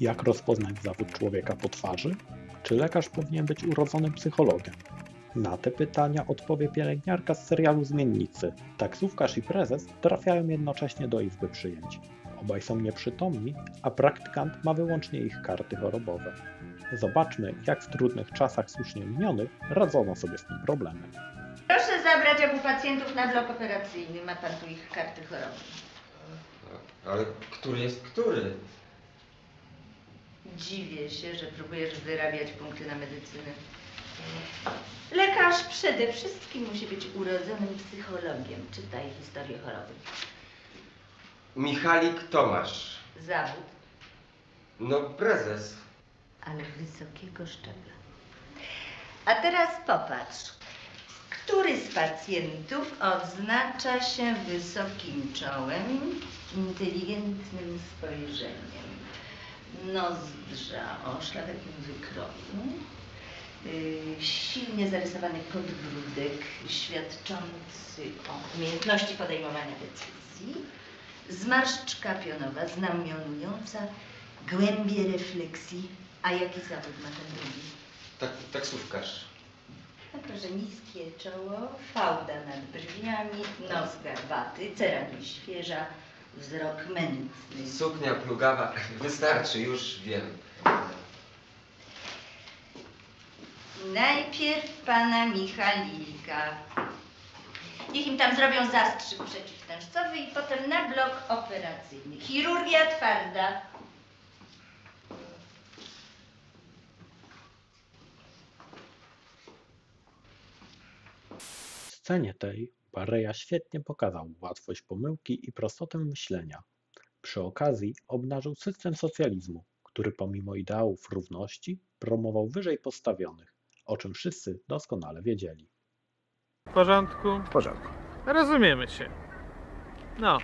Jak rozpoznać zawód człowieka po twarzy? Czy lekarz powinien być urodzonym psychologiem? Na te pytania odpowie pielęgniarka z serialu Zmiennicy. Taksówkarz i prezes trafiają jednocześnie do izby przyjęć. Obaj są nieprzytomni, a praktykant ma wyłącznie ich karty chorobowe. Zobaczmy, jak w trudnych czasach słusznie minionych radzono sobie z tym problemem. Proszę zabrać obu pacjentów na blok operacyjny. Ma pan tu ich karty choroby. Ale który jest który? Dziwię się, że próbujesz wyrabiać punkty na medycynę. Lekarz przede wszystkim musi być urodzonym psychologiem. Czytaj historię choroby. Michalik Tomasz. Zawód, No prezes. ale wysokiego szczebla. A teraz popatrz. Który z pacjentów odznacza się wysokim czołem, inteligentnym spojrzeniem? Nozdrza o szlachetnym wykroju, yy, silnie zarysowany podbródek świadczący o umiejętności podejmowania decyzji, zmarszczka pionowa znamionująca głębię refleksji. A jaki zawód ma ten drugi? Tak, taksówkarz. No proszę, niskie czoło, fałda nad brwiami, nos garbaty, cera nieświeża, wzrok mętny. Suknia plugawa. Wystarczy, już wiem. Najpierw pana Michalika. Niech im tam zrobią zastrzyk przeciwtężcowy i potem na blok operacyjny. Chirurgia twarda. W scenie tej Bareja świetnie pokazał łatwość pomyłki i prostotę myślenia. Przy okazji obnażył system socjalizmu, który pomimo ideałów równości promował wyżej postawionych, o czym wszyscy doskonale wiedzieli. W porządku? W porządku. Rozumiemy się. No,